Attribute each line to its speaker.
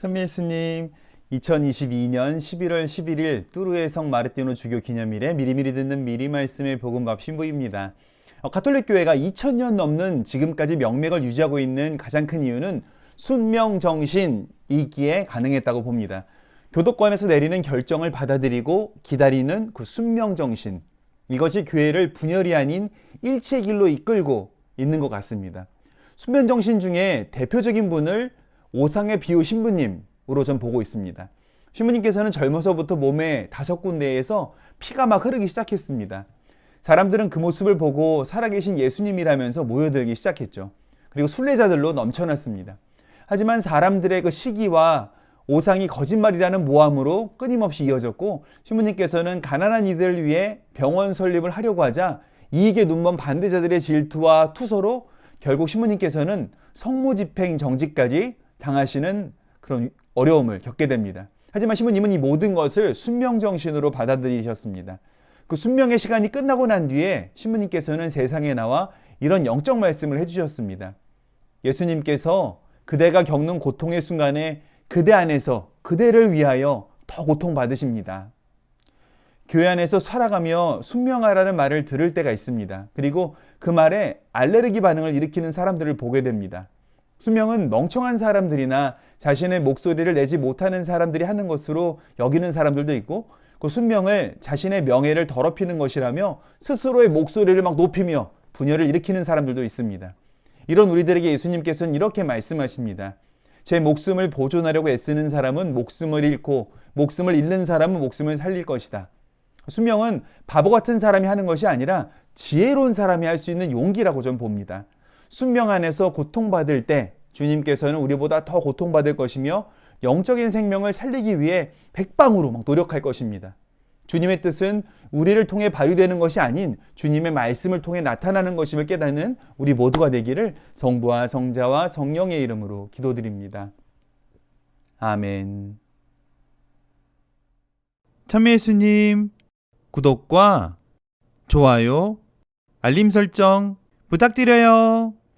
Speaker 1: 천미예수님, 2022년 11월 11일 뚜르의 성 마르티노 주교 기념일에 미리미리 듣는 미리 말씀의 복음밥 신부입니다. 어, 가톨릭 교회가 2000년 넘는 지금까지 명맥을 유지하고 있는 가장 큰 이유는 순명 정신이기에 가능했다고 봅니다. 교도권에서 내리는 결정을 받아들이고 기다리는 그 순명 정신 이것이 교회를 분열이 아닌 일체의 길로 이끌고 있는 것 같습니다. 순면 정신 중에 대표적인 분을 오상의 비호 신부님으로 전 보고 있습니다. 신부님께서는 젊어서부터 몸에 다섯 군데에서 피가 막 흐르기 시작했습니다. 사람들은 그 모습을 보고 살아계신 예수님이라면서 모여들기 시작했죠. 그리고 순례자들로 넘쳐났습니다. 하지만 사람들의 그 시기와 오상이 거짓말이라는 모함으로 끊임없이 이어졌고 신부님께서는 가난한 이들을 위해 병원 설립을 하려고 하자 이익에 눈먼 반대자들의 질투와 투서로 결국 신부님께서는 성모 집행 정지까지 당하시는 그런 어려움을 겪게 됩니다. 하지만 신부님은 이 모든 것을 순명 정신으로 받아들이셨습니다. 그 순명의 시간이 끝나고 난 뒤에 신부님께서는 세상에 나와 이런 영적 말씀을 해주셨습니다. 예수님께서 그대가 겪는 고통의 순간에 그대 안에서 그대를 위하여 더 고통받으십니다. 교회 안에서 살아가며 순명하라는 말을 들을 때가 있습니다. 그리고 그 말에 알레르기 반응을 일으키는 사람들을 보게 됩니다. 수명은 멍청한 사람들이나 자신의 목소리를 내지 못하는 사람들이 하는 것으로 여기는 사람들도 있고 그 순명을 자신의 명예를 더럽히는 것이라며 스스로의 목소리를 막 높이며 분열을 일으키는 사람들도 있습니다. 이런 우리들에게 예수님께서는 이렇게 말씀하십니다. 제 목숨을 보존하려고 애쓰는 사람은 목숨을 잃고 목숨을 잃는 사람은 목숨을 살릴 것이다. 수명은 바보 같은 사람이 하는 것이 아니라 지혜로운 사람이 할 수 있는 용기라고 전 봅니다. 순명 안에서 고통받을 때 주님께서는 우리보다 더 고통받을 것이며 영적인 생명을 살리기 위해 백방으로 막 노력할 것입니다. 주님의 뜻은 우리를 통해 발휘되는 것이 아닌 주님의 말씀을 통해 나타나는 것임을 깨닫는 우리 모두가 되기를 성부와 성자와 성령의 이름으로 기도드립니다. 아멘. 참예수님 구독과 좋아요, 알림 설정 부탁드려요.